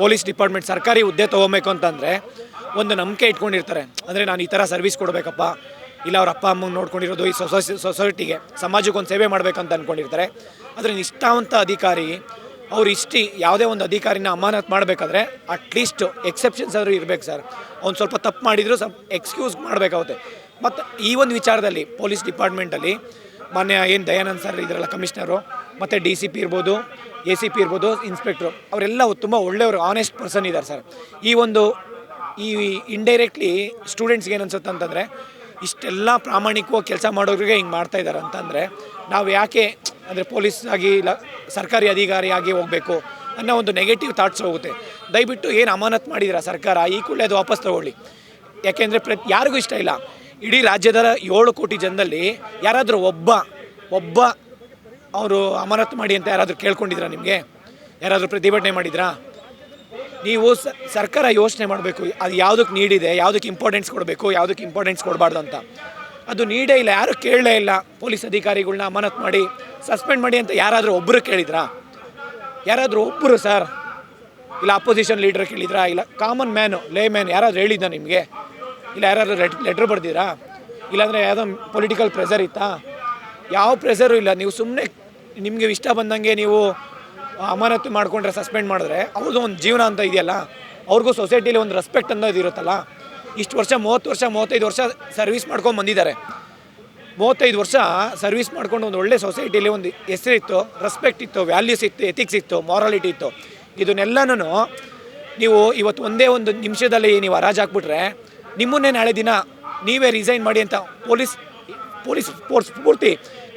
Police department ಸರ್ಕಾರಿ ಹುದ್ದೆ ತೊಗೊಬೇಕು ಅಂತಂದರೆ ಒಂದು ನಂಬಿಕೆ ಇಟ್ಕೊಂಡಿರ್ತಾರೆ. ಅಂದರೆ ನಾನು ಈ ಥರ ಸರ್ವಿಸ್ ಕೊಡಬೇಕಪ್ಪ. ಇಲ್ಲ ಅವ್ರ ಅಪ್ಪ ಅಮ್ಮಂಗೆ ನೋಡ್ಕೊಂಡಿರೋದು ಈ ಸೊಸೈಸಿ ಸೊಸೈಟಿಗೆ ಸಮಾಜಕ್ಕೆ ಒಂದು ಸೇವೆ ಮಾಡಬೇಕಂತ ಅಂದ್ಕೊಂಡಿರ್ತಾರೆ ಆದರೆ ನಿಷ್ಠಾವಂತ ಅಧಿಕಾರಿ ಅವ್ರು ಇಷ್ಟು ಯಾವುದೇ ಒಂದು ಅಧಿಕಾರಿನ ಅಮಾನತ್ ಮಾಡಬೇಕಾದ್ರೆ ಅಟ್ಲೀಸ್ಟ್ ಎಕ್ಸೆಪ್ಷನ್ಸ್ ಆದರೂ ಇರಬೇಕು ಸರ್. ಅವ್ನು ಸ್ವಲ್ಪ ತಪ್ಪು ಮಾಡಿದರೂ ಸ್ವಲ್ಪ ಎಕ್ಸ್ಕ್ಯೂಸ್ ಮಾಡಬೇಕಾಗುತ್ತೆ. ಮತ್ತು ಈ ಒಂದು ವಿಚಾರದಲ್ಲಿ ಪೊಲೀಸ್ ಡಿಪಾರ್ಟ್ಮೆಂಟಲ್ಲಿ ಮಾನ್ಯ ಏನು ದಯಾನಂದ್ ಸರ್ ಇದ್ರಲ್ಲ ಕಮಿಷನರು, ಮತ್ತು ಡಿ ಸಿ ಪಿ ಇರ್ಬೋದು, ಎ ಸಿ ಪಿ ಇರ್ಬೋದು, ಇನ್ಸ್ಪೆಕ್ಟ್ರು ಅವರೆಲ್ಲ ತುಂಬ ಒಳ್ಳೆಯವರು ಆನೆಸ್ಟ್ ಪರ್ಸನ್ ಇದ್ದಾರೆ ಸರ್. ಈ ಒಂದು, ಈ ಇಂಡೈರೆಕ್ಟ್ಲಿ ಸ್ಟೂಡೆಂಟ್ಸ್ಗೆ ಏನು ಅನ್ಸುತ್ತೆ ಅಂತಂದರೆ, ಇಷ್ಟೆಲ್ಲ ಪ್ರಾಮಾಣಿಕವಾಗಿ ಕೆಲಸ ಮಾಡೋರಿಗೆ ಹಿಂಗೆ ಮಾಡ್ತಾ ಇದ್ದಾರೆ ಅಂತಂದರೆ, ನಾವು ಯಾಕೆ, ಅಂದರೆ ಪೊಲೀಸ್ ಆಗಿ ಇಲ್ಲ, ಸರ್ಕಾರಿ ಅಧಿಕಾರಿ ಆಗಿ ಹೋಗಬೇಕು ಅನ್ನೋ ಒಂದು ನೆಗೆಟಿವ್ ಥಾಟ್ಸ್ ಹೋಗುತ್ತೆ. ದಯವಿಟ್ಟು ಏನು ಅಮಾನತ್ ಮಾಡಿದಿರ ಸರ್ಕಾರ, ಈ ಕೂಡಲೇ ಅದು ವಾಪಸ್ ತಗೊಳ್ಳಿ. ಯಾಕೆಂದರೆ ಪ್ರತಿ, ಯಾರಿಗೂ ಇಷ್ಟ ಇಲ್ಲ. ಇಡೀ ರಾಜ್ಯದ ಏಳು ಕೋಟಿ ಜನದಲ್ಲಿ ಯಾರಾದರೂ ಒಬ್ಬ ಒಬ್ಬ ಅವರು ಅಮಾನತ್ ಮಾಡಿ ಅಂತ ಯಾರಾದರೂ ಕೇಳ್ಕೊಂಡಿದ್ರಾ ನಿಮಗೆ? ಯಾರಾದರೂ ಪ್ರತಿಭಟನೆ ಮಾಡಿದ್ರಾ ನೀವು ಸರ್ಕಾರ ಯೋಚನೆ ಮಾಡಬೇಕು, ಅದು ಯಾವುದಕ್ಕೆ ನೀಡಿದೆ, ಯಾವುದಕ್ಕೆ ಇಂಪಾರ್ಟೆನ್ಸ್ ಕೊಡಬೇಕು, ಯಾವುದಕ್ಕೆ ಇಂಪಾರ್ಟೆನ್ಸ್ ಕೊಡಬಾರ್ದು ಅಂತ. ಅದು ನೀಡೇ ಇಲ್ಲ, ಯಾರು ಕೇಳಲೇ ಇಲ್ಲ. ಪೊಲೀಸ್ ಅಧಿಕಾರಿಗಳನ್ನ ಅಮಾನತ್ ಮಾಡಿ ಸಸ್ಪೆಂಡ್ ಮಾಡಿ ಅಂತ ಯಾರಾದರೂ ಒಬ್ಬರು ಕೇಳಿದ್ರಾ? ಯಾರಾದರೂ ಒಬ್ಬರು ಸರ್ ಇಲ್ಲ ಅಪೋಸಿಷನ್ ಲೀಡರ್ ಕೇಳಿದ್ರಾ? ಇಲ್ಲ ಕಾಮನ್ ಮ್ಯಾನು ಲೇ ಮ್ಯಾನ್ ಯಾರಾದರೂ ಹೇಳಿದ್ದ ನಿಮಗೆ? ಇಲ್ಲ ಯಾರು ಲೆಟ್, ಲೆಟ್ರ್ ಬರ್ದಿರಾ? ಇಲ್ಲಾಂದರೆ ಯಾವುದೋ ಪೊಲಿಟಿಕಲ್ ಪ್ರೆಷರ್ ಇತ್ತಾ? ಯಾವ ಪ್ರೆಷರು ಇಲ್ಲ. ನೀವು ಸುಮ್ಮನೆ ನಿಮಗೆ ಇಷ್ಟ ಬಂದಂಗೆ ನೀವು ಅಮಾನತು ಮಾಡಿಕೊಂಡ್ರೆ ಸಸ್ಪೆಂಡ್ ಮಾಡಿದ್ರೆ ಅವ್ರದ್ದು ಒಂದು ಜೀವನ ಅಂತ ಇದೆಯಲ್ಲ, ಅವ್ರಿಗೂ ಸೊಸೈಟಿಲಿ ಒಂದು ರೆಸ್ಪೆಕ್ಟ್ ಅನ್ನೋದು ಇರುತ್ತಲ್ಲ. ಇಷ್ಟು ವರ್ಷ, ಮೂವತ್ತು ವರ್ಷ, ಮೂವತ್ತೈದು ವರ್ಷ ಸರ್ವಿಸ್ ಮಾಡ್ಕೊಂಡು ಬಂದಿದ್ದಾರೆ. ಮೂವತ್ತೈದು ವರ್ಷ ಸರ್ವಿಸ್ ಮಾಡ್ಕೊಂಡು ಒಂದು ಒಳ್ಳೆ ಸೊಸೈಟಿಲಿ ಒಂದು ಹೆಸರಿತ್ತು ರೆಸ್ಪೆಕ್ಟ್ ಇತ್ತು ವ್ಯಾಲ್ಯೂಸ್ ಇತ್ತು ಎಥಿಕ್ಸ್ ಇತ್ತು ಮಾರಾಲಿಟಿ ಇತ್ತು. ಇದನ್ನೆಲ್ಲನೂ ನೀವು ಇವತ್ತು ಒಂದೇ ಒಂದು ನಿಮಿಷದಲ್ಲಿ ನೀವು ಹರಾಜು ಹಾಕ್ಬಿಟ್ರೆ ನಿಮ್ಮನ್ನೇ ನಾಳೆ ದಿನ ನೀವೇ ರಿಸೈನ್ ಮಾಡಿ ಅಂತ ಪೊಲೀಸ್ ಪೊಲೀಸ್ ಫೋರ್ಸ್ ಪೂರ್ತಿ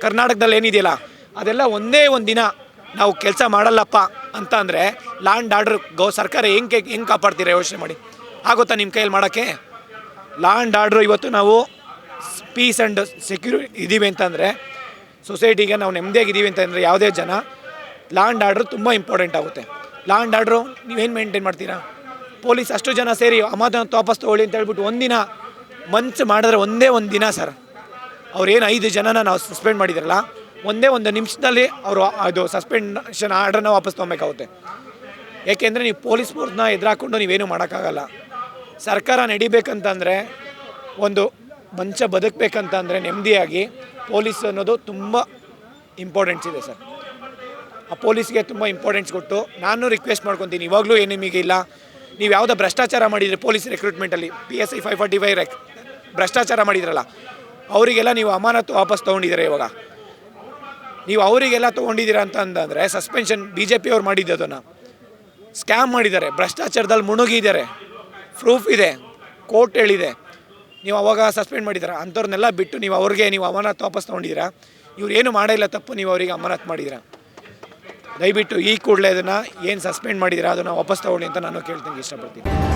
ಕರ್ನಾಟಕದಲ್ಲಿ ಏನಿದೆಯಲ್ಲ, ಅದೆಲ್ಲ ಒಂದೇ ಒಂದು ದಿನ ನಾವು ಕೆಲಸ ಮಾಡಲ್ಲಪ್ಪ ಅಂತ ಅಂದರೆ ಲ್ಯಾಂಡ್ ಆರ್ಡರ್ ಗೌ ಸರ್ಕಾರ ಹೆಂಗೆ ಹೆಂಗೆ ಕಾಪಾಡ್ತೀರಾ ಯೋಚನೆ ಮಾಡಿ. ಆಗುತ್ತಾ ನಿಮ್ಮ ಕೈಯಲ್ಲಿ ಮಾಡೋಕ್ಕೆ? ಲ್ಯಾಂಡ್ ಆರ್ಡ್ರು ಇವತ್ತು ನಾವು ಪೀಸ್ ಆ್ಯಂಡ್ ಸೆಕ್ಯೂರಿ ಇದ್ದೀವಿ ಅಂತಂದರೆ ಸೊಸೈಟಿಗೆ ನಾವು ನೆಮ್ಮದಿಯಾಗಿದ್ದೀವಿ ಅಂತಂದರೆ ಯಾವುದೇ ಜನ ಲ್ಯಾಂಡ್ ಆರ್ಡ್ರು ತುಂಬ ಇಂಪಾರ್ಟೆಂಟ್ ಆಗುತ್ತೆ. ಲ್ಯಾಂಡ್ ಆರ್ಡ್ರು ನೀವೇನು ಮೇಂಟೈನ್ ಮಾಡ್ತೀರಾ? ಪೊಲೀಸ್ ಅಷ್ಟು ಜನ ಸೇರಿ, ಅಮಾದನ ವಾಪಸ್ ತಗೊಳ್ಳಿ ಅಂತ ಹೇಳ್ಬಿಟ್ಟು ಒಂದಿನ ಮಂಚ್ ಮಾಡಿದ್ರೆ ಒಂದೇ ಒಂದು ದಿನ ಸರ್. ಅವ್ರೇನು ಐದು ಜನನ ನಾವು ಸಸ್ಪೆಂಡ್ ಮಾಡಿದ್ರಲ್ಲ, ಒಂದೇ ಒಂದು ನಿಮಿಷದಲ್ಲಿ ಅವರು ಅದು ಸಸ್ಪೆನ್ಷನ್ ಆರ್ಡ್ರನ್ನ ವಾಪಸ್ ತೊಗೊಬೇಕಾಗುತ್ತೆ. ಏಕೆಂದರೆ ನೀವು ಪೊಲೀಸ್ ಫೋರ್ಸ್ನ ಎದುರಾಕೊಂಡು ನೀವೇನು ಮಾಡೋಕ್ಕಾಗಲ್ಲ. ಸರ್ಕಾರ ನಡಿಬೇಕಂತಂದರೆ, ಒಂದು ಮಂಚ ಬದುಕಬೇಕಂತಂದರೆ ನೆಮ್ಮದಿಯಾಗಿ ಪೊಲೀಸ್ ಅನ್ನೋದು ತುಂಬ ಇಂಪಾರ್ಟೆನ್ಸ್ ಇದೆ ಸರ್. ಆ ಪೊಲೀಸ್ಗೆ ತುಂಬ ಇಂಪಾರ್ಟೆನ್ಸ್ ಕೊಟ್ಟು ನಾನು ರಿಕ್ವೆಸ್ಟ್ ಮಾಡ್ಕೊತೀನಿ, ಇವಾಗಲೂ ಏನು ನಿಮಗೆ ಇಲ್ಲ ನೀವು ಯಾವುದೋ ಭ್ರಷ್ಟಾಚಾರ ಮಾಡಿದರೆ police ರಿಕ್ರೂಟ್ಮೆಂಟಲ್ಲಿ P S I five forty five ರೆಕ್ ಭ್ರಷ್ಟಾಚಾರ ಮಾಡಿದ್ರಲ್ಲ, ಅವರಿಗೆಲ್ಲ ನೀವು ಅಮಾನತ್ತು ವಾಪಸ್ ತೊಗೊಂಡಿದ್ದೀರಾ ಇವಾಗ? ನೀವು ಅವರಿಗೆಲ್ಲ ತೊಗೊಂಡಿದ್ದೀರಾ ಅಂತ ಅಂತಂದರೆ ಸಸ್ಪೆನ್ಷನ್ ಬಿ ಜೆ ಪಿ ಅವ್ರು ಮಾಡಿದ್ದು ಅದನ್ನು. ಸ್ಕ್ಯಾಮ್ ಮಾಡಿದ್ದಾರೆ, ಭ್ರಷ್ಟಾಚಾರದಲ್ಲಿ ಮುಣುಗಿದ್ದಾರೆ. ಪ್ರೂಫ್ ಇದೆ ಕೋರ್ಟ್ ಹೇಳಿದೆ. ನೀವು ಅವಾಗ ಸಸ್ಪೆಂಡ್ ಮಾಡಿದ್ದೀರಾ? ಅಂಥವ್ರನ್ನೆಲ್ಲ ಬಿಟ್ಟು ನೀವು ಅವ್ರಿಗೆ ನೀವು ಅಮಾನತ್ತು ವಾಪಸ್ ತೊಗೊಂಡಿದ್ದೀರಾ? ಇವ್ರು ಏನು ಮಾಡಿಲ್ಲ ತಪ್ಪು, ನೀವು ಅವರಿಗೆ ಅಮಾನತ್ ಮಾಡಿದ್ದೀರಾ? ದಯವಿಟ್ಟು ಈ ಕೂಡಲೇ ಅದನ್ನು ಏನು ಸಸ್ಪೆಂಡ್ ಮಾಡಿದ್ರೆ ಅದನ್ನು ವಾಪಸ್ ತಗೊಳ್ಳಿ ಅಂತ ನಾನು ಕೇಳ್ತೀನಿ ಇಷ್ಟಪಡ್ತೀನಿ.